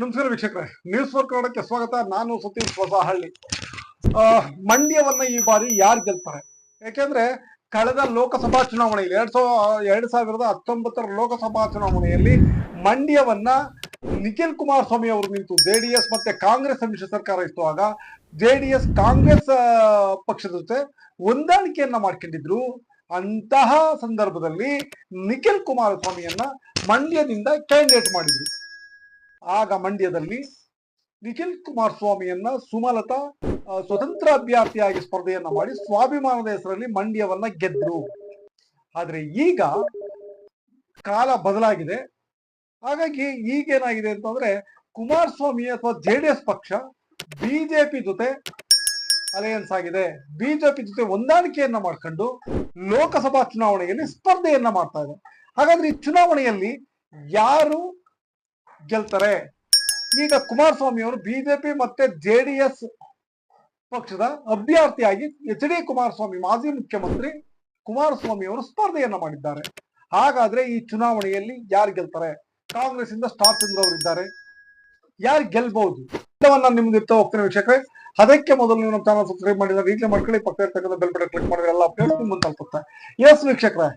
ನಮಸ್ಕಾರ ವೀಕ್ಷಕರೇ news four ಕನ್ನಡಕ್ಕೆ ಸ್ವಾಗತ. ನಾನು ಸತೀಶ್ ಹೊಸಹಳ್ಳಿ. ಮಂಡ್ಯವನ್ನ ಈ ಬಾರಿ ಯಾರು ಗೆಲ್ತಾರೆ? ಯಾಕೆಂದ್ರೆ ಕಳೆದ ಲೋಕಸಭಾ ಚುನಾವಣೆಯಲ್ಲಿ ಎರಡ್ ಸಾವಿರ ಎರಡ್ ಸಾವಿರದ ಹತ್ತೊಂಬತ್ತರ ಲೋಕಸಭಾ ಚುನಾವಣೆಯಲ್ಲಿ ಮಂಡ್ಯವನ್ನ ನಿಖಿಲ್ ಕುಮಾರಸ್ವಾಮಿ ಅವರು ನಿಂತು ಜೆಡಿಎಸ್ ಮತ್ತೆ ಕಾಂಗ್ರೆಸ್ ಸಮ್ಮಿಶ್ರ ಸರ್ಕಾರ ಇರುವಾಗ ಜೆಡಿಎಸ್ ಕಾಂಗ್ರೆಸ್ ಆ, ಪಕ್ಷದ ಜೊತೆ ಹೊಂದಾಣಿಕೆಯನ್ನ ಮಾಡ್ಕೊಂಡಿದ್ರು. ಅಂತಹ ಸಂದರ್ಭದಲ್ಲಿ ನಿಖಿಲ್ ಕುಮಾರಸ್ವಾಮಿಯನ್ನ ಮಂಡ್ಯದಿಂದ ಕ್ಯಾಂಡಿಡೇಟ್ ಮಾಡಿದ್ರು. ಆಗ ಮಂಡ್ಯದಲ್ಲಿ ನಿಖಿಲ್ ಕುಮಾರ್ ಸ್ವಾಮಿಯನ್ನ ಸುಮಲತಾ ಸ್ವತಂತ್ರ ಅಭ್ಯರ್ಥಿಯಾಗಿ ಸ್ಪರ್ಧೆಯನ್ನ ಮಾಡಿ ಸ್ವಾಭಿಮಾನದ ಹೆಸರಲ್ಲಿ ಮಂಡ್ಯವನ್ನ ಗೆದ್ರು. ಆದ್ರೆ ಈಗ ಕಾಲ ಬದಲಾಗಿದೆ. ಹಾಗಾಗಿ ಈಗೇನಾಗಿದೆ ಅಂತಂದ್ರೆ ಕುಮಾರಸ್ವಾಮಿ ಅಥವಾ ಜೆ ಡಿ ಎಸ್ ಪಕ್ಷ ಬಿಜೆಪಿ ಜೊತೆ ಅಲಯನ್ಸ್ ಆಗಿದೆ. ಬಿಜೆಪಿ ಜೊತೆ ಹೊಂದಾಣಿಕೆಯನ್ನ ಮಾಡ್ಕೊಂಡು ಲೋಕಸಭಾ ಚುನಾವಣೆಯಲ್ಲಿ ಸ್ಪರ್ಧೆಯನ್ನ ಮಾಡ್ತಾ ಇದೆ. ಹಾಗಾದ್ರೆ ಈ ಚುನಾವಣೆಯಲ್ಲಿ ಯಾರು ಗೆಲ್ತಾರೆ. ಈಗ ಕುಮಾರಸ್ವಾಮಿ ಅವರು ಬಿಜೆಪಿ ಮತ್ತೆ ಜೆಡಿಎಸ್ ಪಕ್ಷದ ಅಭ್ಯರ್ಥಿಯಾಗಿ ಎಚ್ ಡಿ ಕುಮಾರಸ್ವಾಮಿ, ಮಾಜಿ ಮುಖ್ಯಮಂತ್ರಿ ಕುಮಾರಸ್ವಾಮಿ ಅವರು ಸ್ಪರ್ಧೆಯನ್ನ ಮಾಡಿದ್ದಾರೆ. ಹಾಗಾದ್ರೆ ಈ ಚುನಾವಣೆಯಲ್ಲಿ ಯಾರು ಗೆಲ್ತಾರೆ? ಕಾಂಗ್ರೆಸ್ ಇಂದ ಸ್ಟಾರ್ ಚಂದ್ರ ಅವರು ಇದ್ದಾರೆ ಯಾರು ಗೆಲ್ಬಹುದು? ನಿಮ್ಗೆ ಇರ್ತಾ ಹೋಗ್ತೀನಿ ವೀಕ್ಷಕರೇ. ಅದಕ್ಕೆ ಮೊದಲು ನೀವು ನಮ್ಮ ಚಾನಲ್ ಸಬ್ಸ್ಕ್ರೈಬ್ ಮಾಡಿದಾಗ ಈಗಲೇ ಮಾಡ್ಕೊಳ್ಳಿ ಪಕ್ಕ ಇರ್ತಕ್ಕಂಥ ಬೆಲ್ ಬಟನ್ ಕ್ಲಿಕ್ ಮಾಡಿದ್ರೆ ಎಲ್ಲ ಅಪ್ಡೇಟ್ಸ್ ನಿಮ್ಮ ತಲುಪುತ್ತೆ. ಎಸ್ ವೀಕ್ಷಕರೇ,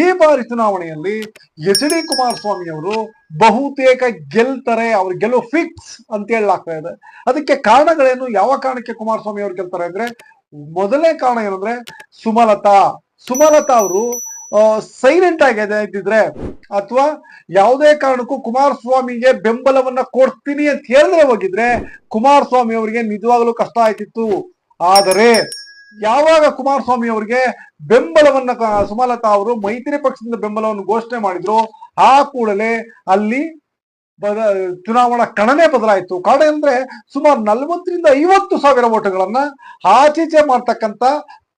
ಈ ಬಾರಿ ಚುನಾವಣೆಯಲ್ಲಿ ಎಚ್ ಡಿ ಕುಮಾರಸ್ವಾಮಿ ಅವರು ಬಹುತೇಕ ಗೆಲ್ತಾರೆ, ಅವ್ರ ಗೆಲುವು ಫಿಕ್ಸ್ ಅಂತ ಹೇಳಲಾಗ್ತಾ ಇದೆ. ಅದಕ್ಕೆ ಕಾರಣಗಳೇನು, ಯಾವ ಕಾರಣಕ್ಕೆ ಕುಮಾರಸ್ವಾಮಿ ಅವರು ಗೆಲ್ತಾರೆ ಅಂದ್ರೆ, ಮೊದಲನೇ ಕಾರಣ ಏನಂದ್ರೆ ಸುಮಲತಾ. ಸುಮಲತಾ ಅವರು ಸೈಲೆಂಟ್ ಆಗಿದೆ ಇದ್ದಿದ್ರೆ, ಅಥವಾ ಯಾವುದೇ ಕಾರಣಕ್ಕೂ ಕುಮಾರಸ್ವಾಮಿಗೆ ಬೆಂಬಲವನ್ನ ಕೊಡ್ತೀನಿ ಅಂತ ಹೇಳಿದ್ರೆ ಹೋಗಿದ್ರೆ ಕುಮಾರಸ್ವಾಮಿ ಅವರಿಗೆ ನಿಜವಾಗ್ಲೂ ಕಷ್ಟ ಆಯ್ತಿತ್ತು. ಆದರೆ ಯಾವಾಗ ಕುಮಾರಸ್ವಾಮಿ ಅವರಿಗೆ ಬೆಂಬಲವನ್ನ ಸುಮಲತಾ ಅವರು ಮೈತ್ರಿ ಪಕ್ಷದಿಂದ ಬೆಂಬಲವನ್ನು ಘೋಷಣೆ ಮಾಡಿದ್ರು, ಆ ಕೂಡಲೇ ಅಲ್ಲಿ ಬದ, ಚುನಾವಣಾ ಕಣನೆ ಬದಲಾಯಿತು. ಕಾರಣ ಅಂದ್ರೆ ಸುಮಾರು ನಲ್ವತ್ತರಿಂದ ಐವತ್ತು ಸಾವಿರ ಓಟುಗಳನ್ನ ಆಚೀಚೆ ಮಾಡ್ತಕ್ಕಂತ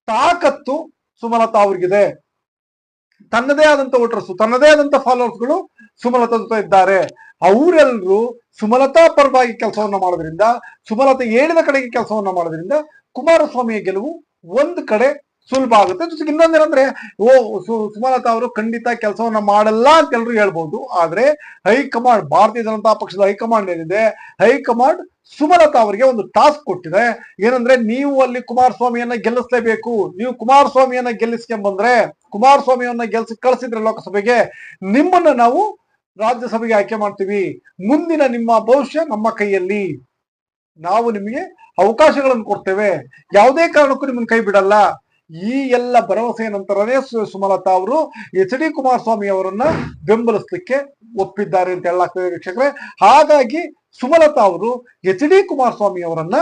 ತಾಕತ್ತು ಸುಮಲತಾ ಅವ್ರಿಗಿದೆ. ತನ್ನದೇ ಆದಂತ ವೋಟರ್ಸ್, ತನ್ನದೇ ಆದಂತ ಫಾಲೋವರ್ಸ್ಗಳು ಸುಮಲತಾ ಜೊತೆ ಇದ್ದಾರೆ. ಅವರೆಲ್ಲರೂ ಸುಮಲತಾ ಪರವಾಗಿ ಕೆಲಸವನ್ನ ಮಾಡೋದ್ರಿಂದ, ಸುಮಲತಾ ಹೇಳಿದ ಕಡೆಗೆ ಕೆಲಸವನ್ನ ಮಾಡೋದ್ರಿಂದ ಕುಮಾರಸ್ವಾಮಿಯ ಗೆಲುವು ಒಂದು ಕಡೆ ಸುಲಭ ಆಗುತ್ತೆ. ಜೊತೆಗೆ ಇನ್ನೊಂದೇನಂದ್ರೆ ಓ ಸುಮಲತಾ ಅವರು ಖಂಡಿತ ಕೆಲಸವನ್ನ ಮಾಡಲ್ಲ ಅಂತ ಎಲ್ರು ಹೇಳ್ಬಹುದು ಆದ್ರೆ ಹೈಕಮಾಂಡ್, ಭಾರತೀಯ ಜನತಾ ಪಕ್ಷದ ಹೈಕಮಾಂಡ್ ಏನಿದೆ, ಹೈಕಮಾಂಡ್ ಸುಮಲತಾ ಅವರಿಗೆ ಒಂದು ಟಾಸ್ಕ್ ಕೊಟ್ಟಿದೆ. ಏನಂದ್ರೆ, ನೀವು ಅಲ್ಲಿ ಕುಮಾರಸ್ವಾಮಿಯನ್ನ ಗೆಲ್ಲಿಸಲೇಬೇಕು. ನೀವು ಕುಮಾರಸ್ವಾಮಿಯನ್ನ ಗೆಲ್ಲಿಸ್ಕೊಂಡ್ ಬಂದ್ರೆ ಕುಮಾರಸ್ವಾಮಿಯನ್ನ ಗೆಲ್ಸಿ ಕಳಿಸಿದ್ರೆ ಲೋಕಸಭೆಗೆ, ನಿಮ್ಮನ್ನ ನಾವು ರಾಜ್ಯಸಭೆಗೆ ಆಯ್ಕೆ ಮಾಡ್ತೀವಿ. ಮುಂದಿನ ನಿಮ್ಮ ಭವಿಷ್ಯ ನಮ್ಮ ಕೈಯಲ್ಲಿ. ನಾವು ನಿಮಗೆ ಅವಕಾಶಗಳನ್ನು ಕೊಡ್ತೇವೆ. ಯಾವುದೇ ಕಾರಣಕ್ಕೂ ನಿಮ್ಮನ್ನು ಕೈ ಬಿಡಲ್ಲ. ಈ ಎಲ್ಲ ಭರವಸೆಯ ನಂತರನೇ ಸುಮಲತಾ ಅವರು ಎಚ್ ಡಿ ಕುಮಾರಸ್ವಾಮಿ ಅವರನ್ನ ಬೆಂಬಲಿಸಲಿಕ್ಕೆ ಒಪ್ಪಿದ್ದಾರೆ ಅಂತ ಹೇಳಲಾಗ್ತದೆ ವೀಕ್ಷಕರೇ. ಹಾಗಾಗಿ ಸುಮಲತಾ ಅವರು ಎಚ್ ಡಿ ಕುಮಾರಸ್ವಾಮಿ ಅವರನ್ನ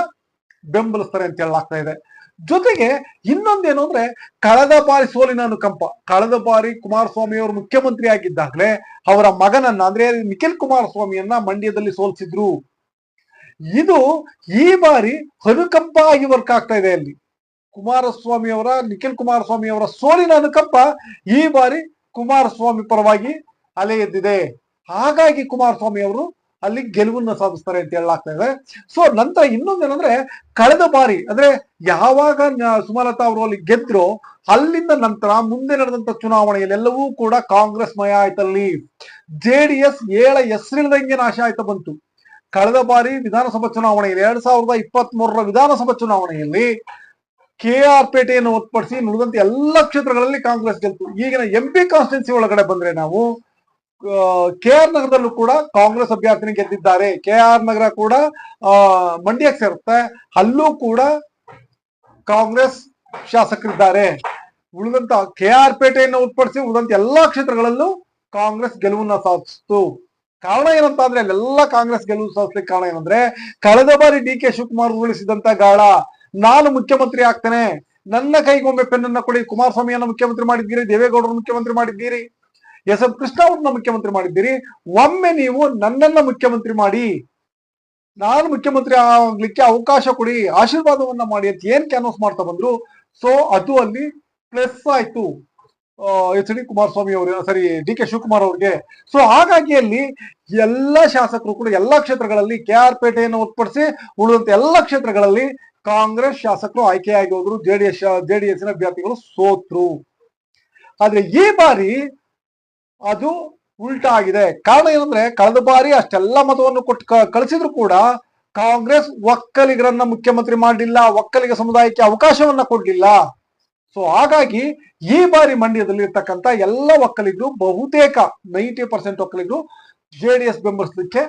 ಬೆಂಬಲಿಸ್ತಾರೆ ಅಂತ ಹೇಳಲಾಗ್ತಾ ಇದೆ. ಜೊತೆಗೆ ಇನ್ನೊಂದೇನು ಅಂದ್ರೆ ಕಳೆದ ಬಾರಿ ಸೋಲಿನ ಅನುಕಂಪ, ಕಳೆದ ಬಾರಿ ಕುಮಾರಸ್ವಾಮಿ ಅವರು ಮುಖ್ಯಮಂತ್ರಿ ಆಗಿದ್ದಾಗಲೇ ಅವರ ಮಗನನ್ನ, ಅಂದ್ರೆ ನಿಖಿಲ್ ಕುಮಾರಸ್ವಾಮಿಯನ್ನ ಮಂಡ್ಯದಲ್ಲಿ ಸೋಲಿಸಿದ್ರು. ಇದು ಈ ಬಾರಿ ಅನುಕಂಪ ಆಗಿ ವರ್ಕ್ ಆಗ್ತಾ ಇದೆ ಅಲ್ಲಿ. ಕುಮಾರಸ್ವಾಮಿ ಅವರ, ನಿಖಿಲ್ ಕುಮಾರಸ್ವಾಮಿ ಅವರ ಸೋಲಿನ ಅನುಕಂಪ ಈ ಬಾರಿ ಕುಮಾರಸ್ವಾಮಿ ಪರವಾಗಿ ಅಲೆ ಎದ್ದಿದೆ ಹಾಗಾಗಿ ಕುಮಾರಸ್ವಾಮಿ ಅವರು ಅಲ್ಲಿ ಗೆಲುವನ್ನ ಸಾಧಿಸ್ತಾರೆ ಅಂತ ಹೇಳಲಾಗ್ತಾ ಇದೆ. ಸೊ ನಂತರ ಇನ್ನೊಂದೇನಂದ್ರೆ ಕಳೆದ ಬಾರಿ, ಅಂದ್ರೆ ಯಾವಾಗ ಸುಮಲತಾ ಅವರು ಅಲ್ಲಿ ಗೆದ್ರು, ಅಲ್ಲಿಂದ ನಂತರ ಮುಂದೆ ನಡೆದಂತ ಚುನಾವಣೆಯಲ್ಲಿ ಎಲ್ಲವೂ ಕೂಡ ಕಾಂಗ್ರೆಸ್ ಮಯ ಆಯ್ತಲ್ಲಿ. ಜೆಡಿಎಸ್ ಏಳ ಹೆಸರಿಲ್ಲದಂಗೆ ನಾಶ ಆಯ್ತಾ ಬಂತು. ಕಳೆದ ಬಾರಿ ವಿಧಾನಸಭಾ ಚುನಾವಣೆಯಲ್ಲಿ, ಎರಡ್ ಸಾವಿರದ ಇಪ್ಪತ್ತ್ ಮೂರರ ವಿಧಾನಸಭಾ ಚುನಾವಣೆಯಲ್ಲಿ ಕೆ ಆರ್ ಪೇಟೆಯನ್ನು ಹೊರತುಪಡಿಸಿ ನುಡಿದಂತ ಎಲ್ಲ ಕ್ಷೇತ್ರಗಳಲ್ಲಿ ಕಾಂಗ್ರೆಸ್ ಗೆಲ್ತು. ಈಗಿನ ಎಂ ಪಿ ಕಾನ್ಸ್ಟಿಟ್ಯೂನ್ಸಿ ಒಳಗಡೆ ಬಂದ್ರೆ ನಾವು ಕೆ ಆರ್ ನಗರದಲ್ಲೂ ಕೂಡ ಕಾಂಗ್ರೆಸ್ ಅಭ್ಯರ್ಥಿನಿ ಗೆದ್ದಿದ್ದಾರೆ. ಕೆ ಆರ್ ನಗರ ಕೂಡ ಮಂಡ್ಯಕ್ಕೆ ಸೇರುತ್ತೆ. ಅಲ್ಲೂ ಕೂಡ ಕಾಂಗ್ರೆಸ್ ಶಾಸಕರಿದ್ದಾರೆ. ಉಳಿದಂತ ಕೆ ಆರ್ ಪೇಟೆಯನ್ನು ಉತ್ಪಡಿಸಿ ಉಳಿದಂತ ಎಲ್ಲಾ ಕ್ಷೇತ್ರಗಳಲ್ಲೂ ಕಾಂಗ್ರೆಸ್ ಗೆಲುವನ್ನ ಸಾಧಿಸಿತು. ಕಾರಣ ಏನಂತ ಅಂದ್ರೆ ಅಲ್ಲೆಲ್ಲ ಕಾಂಗ್ರೆಸ್ ಗೆಲುವು ಸಾಧಿಸಲಿಕ್ಕೆ ಕಾರಣ ಏನಂದ್ರೆ, ಕಳೆದ ಬಾರಿ ಡಿ ಕೆ ಶಿವಕುಮಾರ್ ಉರುಳಿಸಿದಂತ ಗಾಳ ನಾನು ಮುಖ್ಯಮಂತ್ರಿ ಆಗ್ತೇನೆ. ನನ್ನ ಕೈಗೊಂಬೆ ಪೆನ್ನನ್ನ ಕೊಡಿ. ಕುಮಾರಸ್ವಾಮಿಯನ್ನ ಮುಖ್ಯಮಂತ್ರಿ ಮಾಡಿದ್ದೀರಿ, ದೇವೇಗೌಡರನ್ನ ಮುಖ್ಯಮಂತ್ರಿ ಮಾಡಿದ್ದೀರಿ, ಎಸ್. ಎಂ. ಕೃಷ್ಣ ಅವ್ರನ್ನ ಮುಖ್ಯಮಂತ್ರಿ ಮಾಡಿದ್ದೀರಿ. ಒಮ್ಮೆ ನೀವು ನನ್ನನ್ನ ಮುಖ್ಯಮಂತ್ರಿ ಮಾಡಿ, ನಾನು ಮುಖ್ಯಮಂತ್ರಿ ಆಗ್ಲಿಕ್ಕೆ ಅವಕಾಶ ಕೊಡಿ, ಆಶೀರ್ವಾದವನ್ನ ಮಾಡಿ ಅಂತ ಏನ್ ಕ್ಯಾನ್ವಸ್ ಮಾಡ್ತಾ ಬಂದ್ರು ಸೊ ಅದು ಅಲ್ಲಿ ಪ್ಲಸ್ ಆಯ್ತು. H D. ಕುಮಾರಸ್ವಾಮಿ ಅವರು, ಸರಿ ಡಿ ಕೆ ಶಿವಕುಮಾರ್ ಅವ್ರಿಗೆ. ಸೊ ಹಾಗಾಗಿ ಅಲ್ಲಿ ಎಲ್ಲಾ ಶಾಸಕರು ಕೂಡ ಎಲ್ಲಾ ಕ್ಷೇತ್ರಗಳಲ್ಲಿ, ಕೆ. ಆರ್. ಪೇಟೆಯನ್ನು ಹೊರತುಪಡಿಸಿ ಉಳಿದಂತೆ ಎಲ್ಲಾ ಕ್ಷೇತ್ರಗಳಲ್ಲಿ ಕಾಂಗ್ರೆಸ್ ಶಾಸಕರು ಆಯ್ಕೆಯಾಗಿ ಹೋದ್ರು, ಜೆಡಿಎಸ್ ಜೆಡಿಎಸ್ ಅಭ್ಯರ್ಥಿಗಳು ಸೋತ್ರು. ಆದ್ರೆ ಈ ಬಾರಿ ಅದು ಉಲ್ಟಾ ಆಗಿದೆ. ಕಾರಣ ಏನಂದ್ರೆ, ಕಳೆದ ಬಾರಿ ಅಷ್ಟೆಲ್ಲ ಮತವನ್ನು ಕೊಟ್ಟು ಕಳಿಸಿದ್ರು ಕೂಡ ಕಾಂಗ್ರೆಸ್ ಒಕ್ಕಲಿಗರನ್ನ ಮುಖ್ಯಮಂತ್ರಿ ಮಾಡಲಿಲ್ಲ, ಒಕ್ಕಲಿಗ ಸಮುದಾಯಕ್ಕೆ ಅವಕಾಶವನ್ನ ಕೊಡ್ಲಿಲ್ಲ. ಸೊ ಹಾಗಾಗಿ ಈ ಬಾರಿ ಮಂಡ್ಯದಲ್ಲಿ ಇರ್ತಕ್ಕಂತ ಎಲ್ಲ ಒಕ್ಕಲಿಗರು, ಬಹುತೇಕ ನೈಂಟಿ ಪರ್ಸೆಂಟ್ ಒಕ್ಕಲಿಗರು ಜೆಡಿಎಸ್ ಬೆಂಬಲಿಸಲಿಕ್ಕೆ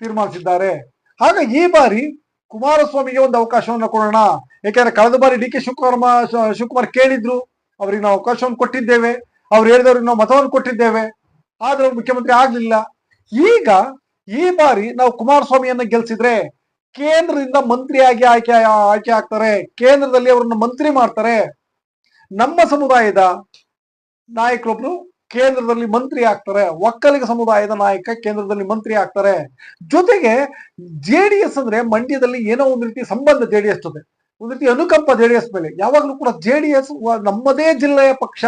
ತೀರ್ಮಾನಿಸಿದ್ದಾರೆ. ಆಗ ಈ ಬಾರಿ ಕುಮಾರಸ್ವಾಮಿಗೆ ಒಂದು ಅವಕಾಶವನ್ನು ಕೊಡೋಣ. ಯಾಕೆಂದ್ರೆ ಕಳೆದ ಬಾರಿ ಡಿ ಕೆ ಶಿವಕುಮಾರ್ ಶಿವಕುಮಾರ್ ಕೇಳಿದ್ರು, ಅವ್ರಿಗೆ ನಾವು ಅವಕಾಶವನ್ನು ಕೊಟ್ಟಿದ್ದೇವೆ. ಅವ್ರು ಹೇಳಿದವ್ರಿಗೆ ನಾವು ಮತವನ್ನು ಕೊಟ್ಟಿದ್ದೇವೆ. ಆದ್ರೆ ಮುಖ್ಯಮಂತ್ರಿ ಆಗ್ಲಿಲ್ಲ. ಈಗ ಈ ಬಾರಿ ನಾವು ಕುಮಾರಸ್ವಾಮಿಯನ್ನ ಗೆಲ್ಸಿದ್ರೆ ಕೇಂದ್ರದಿಂದ ಮಂತ್ರಿಯಾಗಿ ಆಯ್ಕೆ ಆಯ್ಕೆ ಆಗ್ತಾರೆ. ಕೇಂದ್ರದಲ್ಲಿ ಅವರನ್ನ ಮಂತ್ರಿ ಮಾಡ್ತಾರೆ. ನಮ್ಮ ಸಮುದಾಯದ ನಾಯಕರೊಬ್ರು ಕೇಂದ್ರದಲ್ಲಿ ಮಂತ್ರಿ ಆಗ್ತಾರೆ, ಒಕ್ಕಲಿಗ ಸಮುದಾಯದ ನಾಯಕ ಕೇಂದ್ರದಲ್ಲಿ ಮಂತ್ರಿ ಆಗ್ತಾರೆ. ಜೊತೆಗೆ ಜೆಡಿಎಸ್ ಅಂದ್ರೆ ಮಂಡ್ಯದಲ್ಲಿ ಏನೋ ಒಂದು ರೀತಿ ಸಂಬಂಧ ಜೆ ಡಿ ಎಸ್ ಜೊತೆ. ಒಂದು ರೀತಿ ಅನುಕಂಪ ಜೆ ಡಿ ಎಸ್ ಮೇಲೆ. ಯಾವಾಗಲೂ ಕೂಡ ಜೆ ಡಿ ಎಸ್ ನಮ್ಮದೇ ಜಿಲ್ಲೆಯ ಪಕ್ಷ,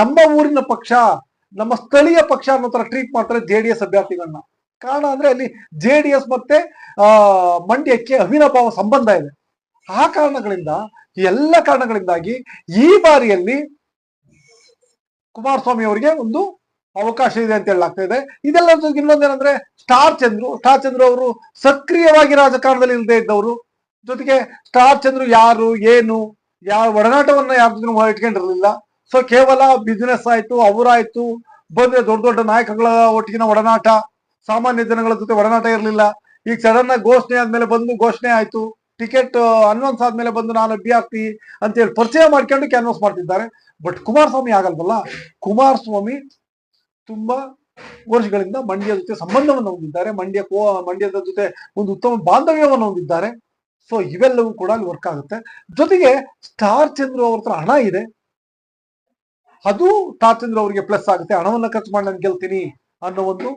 ನಮ್ಮ ಊರಿನ ಪಕ್ಷ, ನಮ್ಮ ಸ್ಥಳೀಯ ಪಕ್ಷ ಅನ್ನೋ ತರ ಟ್ರೀಟ್ ಮಾಡ್ತಾರೆ ಜೆಡಿಎಸ್ ಅಭ್ಯರ್ಥಿಗಳನ್ನ. ಕಾರಣ ಅಂದ್ರೆ ಅಲ್ಲಿ ಜೆ ಡಿ ಎಸ್ ಮತ್ತೆ ಮಂಡ್ಯಕ್ಕೆ ಅವಿನಾಭಾವ ಸಂಬಂಧ ಇದೆ. ಆ ಕಾರಣಗಳಿಂದ ಎಲ್ಲ ಕಾರಣಗಳಿಂದಾಗಿ ಈ ಬಾರಿಯಲ್ಲಿ ಕುಮಾರಸ್ವಾಮಿ ಅವರಿಗೆ ಒಂದು ಅವಕಾಶ ಇದೆ ಅಂತ ಹೇಳಲಾಗ್ತಾ ಇದೆ. ಇದೆಲ್ಲ ಇನ್ನೊಂದೇನಂದ್ರೆ ಸ್ಟಾರ್ ಚಂದ್ರು. ಸ್ಟಾರ್ ಚಂದ್ರು ಅವರು ಸಕ್ರಿಯವಾಗಿ ರಾಜಕಾರಣದಲ್ಲಿ ಇಲ್ಲದೆ ಇದ್ದವರು. ಜೊತೆಗೆ ಸ್ಟಾರ್ ಚಂದ್ರು ಯಾರು, ಏನು, ಯಾವ ಒಡನಾಟವನ್ನ ಯಾರ ಇಟ್ಕೊಂಡಿರಲಿಲ್ಲ ಸೊ ಕೇವಲ ಬಿಸ್ನೆಸ್ ಆಯ್ತು, ಅವರಾಯ್ತು, ಬಂದ್ರೆ ದೊಡ್ಡ ದೊಡ್ಡ ನಾಯಕಗಳ ಒಟ್ಟಿಗಿನ ಒಡನಾಟ, ಸಾಮಾನ್ಯ ಜನಗಳ ಜೊತೆ ಒಡನಾಟ ಇರಲಿಲ್ಲ. ಈಗ ಸಡನ್ ಆಗಿ ಘೋಷಣೆ ಆದ್ಮೇಲೆ ಬಂದು ಘೋಷಣೆ ಆಯ್ತು. ಟಿಕೆಟ್ ಅನ್ವನ್ಸ್ ಆದ್ಮೇಲೆ ಬಂದು ನಾನು ಅಭ್ಯರ್ಥಿ ಅಂತ ಹೇಳಿ ಪರಿಚಯ ಮಾಡ್ಕೊಂಡು ಕ್ಯಾನ್ವಾಸ್ ಮಾಡ್ತಿದ್ದಾರೆ. ಬಟ್ ಕುಮಾರಸ್ವಾಮಿ ಆಗಲ್ವಲ್ಲ? ಕುಮಾರಸ್ವಾಮಿ ತುಂಬಾ ವರ್ಷಗಳಿಂದ ಮಂಡ್ಯ ಜೊತೆ ಸಂಬಂಧವನ್ನು ಹೊಂದಿದ್ದಾರೆ. ಮಂಡ್ಯ ಕೋ, ಮಂಡ್ಯದ ಜೊತೆ ಒಂದು ಉತ್ತಮ ಬಾಂಧವ್ಯವನ್ನು ಹೊಂದಿದ್ದಾರೆ. ಸೊ ಇವೆಲ್ಲವೂ ಕೂಡ ಅಲ್ಲಿ ವರ್ಕ್ ಆಗುತ್ತೆ. ಜೊತೆಗೆ ಸ್ಟಾರ್ ಚಂದ್ರು ಅವ್ರ ಹತ್ರ ಹಣ ಇದೆ. ಅದು ಸ್ಟಾರ್ ಚಂದ್ರು ಅವರಿಗೆ ಪ್ಲಸ್ ಆಗುತ್ತೆ. ಹಣವನ್ನ ಖರ್ಚು ಮಾಡಿ ನಾನು ಗೆಲ್ತೀನಿ ಅನ್ನೋ ಒಂದು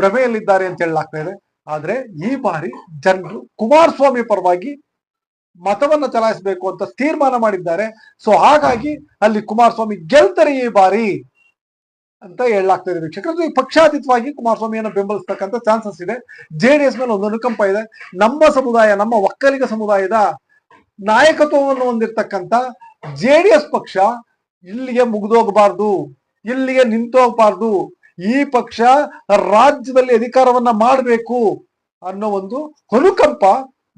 ಭ್ರಮೆಯಲ್ಲಿದ್ದಾರೆ ಅಂತ ಹೇಳಲಾಗ್ತಾ ಇದೆ. ಆದ್ರೆ ಈ ಬಾರಿ ಜನರು ಕುಮಾರಸ್ವಾಮಿ ಪರವಾಗಿ ಮತವನ್ನ ಚಲಾಯಿಸಬೇಕು ಅಂತ ತೀರ್ಮಾನ ಮಾಡಿದ್ದಾರೆ. ಸೊ ಹಾಗಾಗಿ ಅಲ್ಲಿ ಕುಮಾರಸ್ವಾಮಿ ಗೆಲ್ತಾರೆ ಈ ಬಾರಿ ಅಂತ ಹೇಳಲಾಗ್ತಾ ಇದೆ ವೀಕ್ಷಕರು. ಪಕ್ಷಾತೀತವಾಗಿ ಕುಮಾರಸ್ವಾಮಿಯನ್ನು ಬೆಂಬಲಿಸ್ತಕ್ಕಂಥ ಚಾನ್ಸಸ್ ಇದೆ. ಜೆ ಡಿ ಎಸ್ ಮೇಲೆ ಒಂದು ಅನುಕಂಪ ಇದೆ. ನಮ್ಮ ಸಮುದಾಯ, ನಮ್ಮ ಒಕ್ಕಲಿಗ ಸಮುದಾಯದ ನಾಯಕತ್ವವನ್ನು ಹೊಂದಿರತಕ್ಕಂಥ ಜೆ ಡಿ ಎಸ್ ಪಕ್ಷ ಇಲ್ಲಿಗೆ ಮುಗಿದೋಗಬಾರ್ದು, ಇಲ್ಲಿಗೆ ನಿಂತೋಗಬಾರ್ದು, ಈ ಪಕ್ಷ ರಾಜ್ಯದಲ್ಲಿ ಅಧಿಕಾರವನ್ನ ಮಾಡಬೇಕು ಅನ್ನೋ ಒಂದು ಅನುಕಂಪ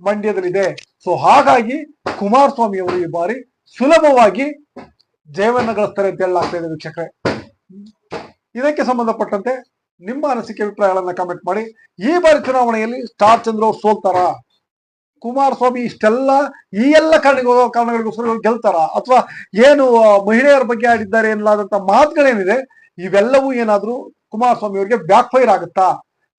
ಮಂಡ್ಯದಲ್ಲಿದೆ. ಸೊ ಹಾಗಾಗಿ ಕುಮಾರಸ್ವಾಮಿ ಅವರು ಈ ಬಾರಿ ಸುಲಭವಾಗಿ ಜಯವನ್ನ ಗಳಿಸ್ತಾರೆ ಅಂತ ಹೇಳಲಾಗ್ತಾ ಇದೆ ವೀಕ್ಷಕರೇ. ಇದಕ್ಕೆ ಸಂಬಂಧಪಟ್ಟಂತೆ ನಿಮ್ಮ ಅನಿಸಿಕೆ, ಅಭಿಪ್ರಾಯಗಳನ್ನ ಕಮೆಂಟ್ ಮಾಡಿ. ಈ ಬಾರಿ ಚುನಾವಣೆಯಲ್ಲಿ ಸ್ಟಾರ್ ಚಂದ್ರ ಅವ್ರು ಸೋಲ್ತಾರ? ಕುಮಾರಸ್ವಾಮಿ ಇಷ್ಟೆಲ್ಲ ಈ ಎಲ್ಲ ಕಾರಣಗಳು ಕಾರಣಗಳಿಗೋಸ್ಕರ ಗೆಲ್ತಾರಾ? ಅಥವಾ ಏನು ಮಹಿಳೆಯರ ಬಗ್ಗೆ ಆಡಿದ್ದಾರೆ ಎನ್ನಲಾದಂತ ಮಾತುಗಳೇನಿದೆ, ಇವೆಲ್ಲವೂ ಏನಾದ್ರೂ ಕುಮಾರಸ್ವಾಮಿ ಅವರಿಗೆ ಬ್ಯಾಕ್ ಫೈರ್ ಆಗುತ್ತಾ?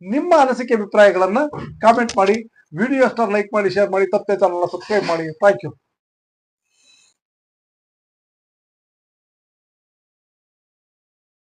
ನಿಮ್ಮ ಅನಿಸಿಕೆ, ಅಭಿಪ್ರಾಯಗಳನ್ನ ಕಾಮೆಂಟ್ ಮಾಡಿ. ವಿಡಿಯೋ ಸ್ಟಾರ್ ಲೈಕ್ ಮಾಡಿ ಶೇರ್ ಮಾಡಿ ತಪ್ಪದೆ ಚಾನಲ್ ಸಬ್ಸ್ಕ್ರೈಬ್ ಮಾಡಿ ಥ್ಯಾಂಕ್ ಯು